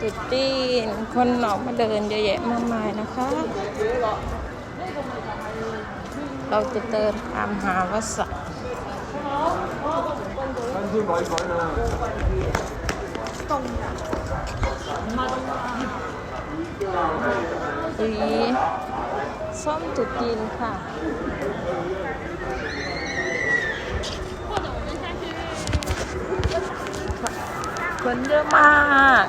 จุดจีนคนหนอกมาเดินเยอะแยะมากมายนะคะ เราจะเดินตามหาวัสดุตรงาตรงนี้ส้มจุดจีนค่ะคนเยอะมาก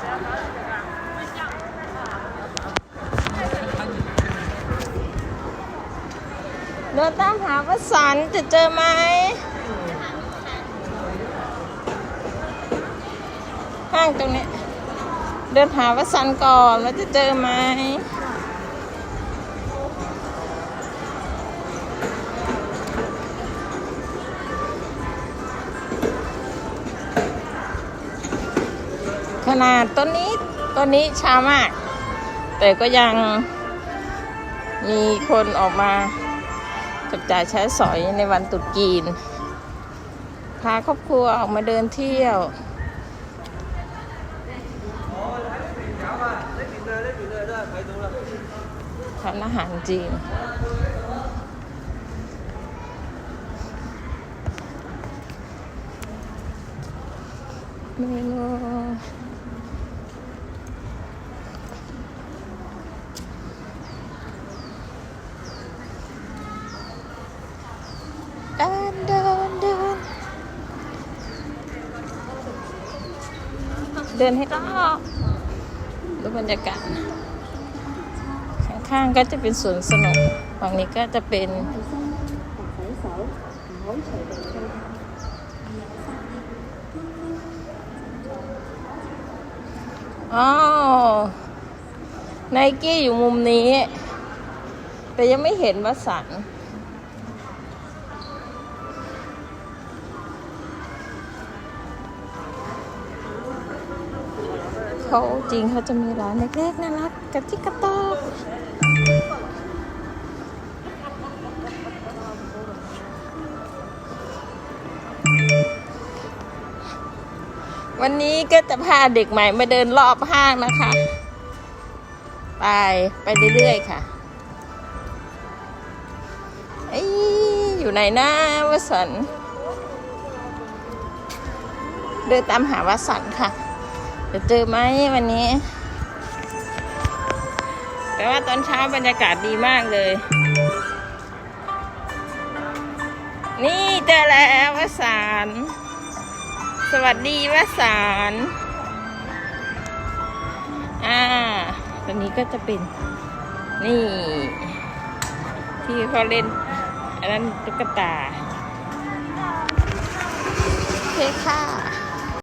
ดินตามหาวสันจะเจอไหมห้างตรงนี้ เดินหาวสันก่อนว่าจะเจอไหมขนาดต้นนี้ต้นนี้ช้ามาก แต่ก็ยังมีคนออกมา จับจ่ายใช้สอยในวันตรุษจีน พาครอบครัวออกมาเดินเที่ยว ทานอาหารจีน เมนูเดินเดินเดิน เดินให้รอบดูบรรยากาศ ข้างๆก็จะเป็นสวนสนุกฝั่งนี้ก็จะเป็นอ๋อไนกี้อยู่มุมนี้ แต่ยังไม่เห็นวัสัน เขาจริงเขาจะมีร้านเล็กๆน่ารักกระจิกกระตอกวันนี้ก็จะพาเด็กใหม่มาเดินรอบห้างนะคะ ไป ไปเรื่อยๆค่ะออยู่ไหนนะวสัน เดินตามหาวสันค่ะ จะเจอไหมวันนี้ แต่ว่าตอนเช้าบรรยากาศดีมากเลย นี่เจอแล้ววสันสวัสดีวสันอ่าตอนนี้ก็จะเป็น นี่ ที่เขาเล่น อันนั้นตุ๊กตา โอเคค่ะ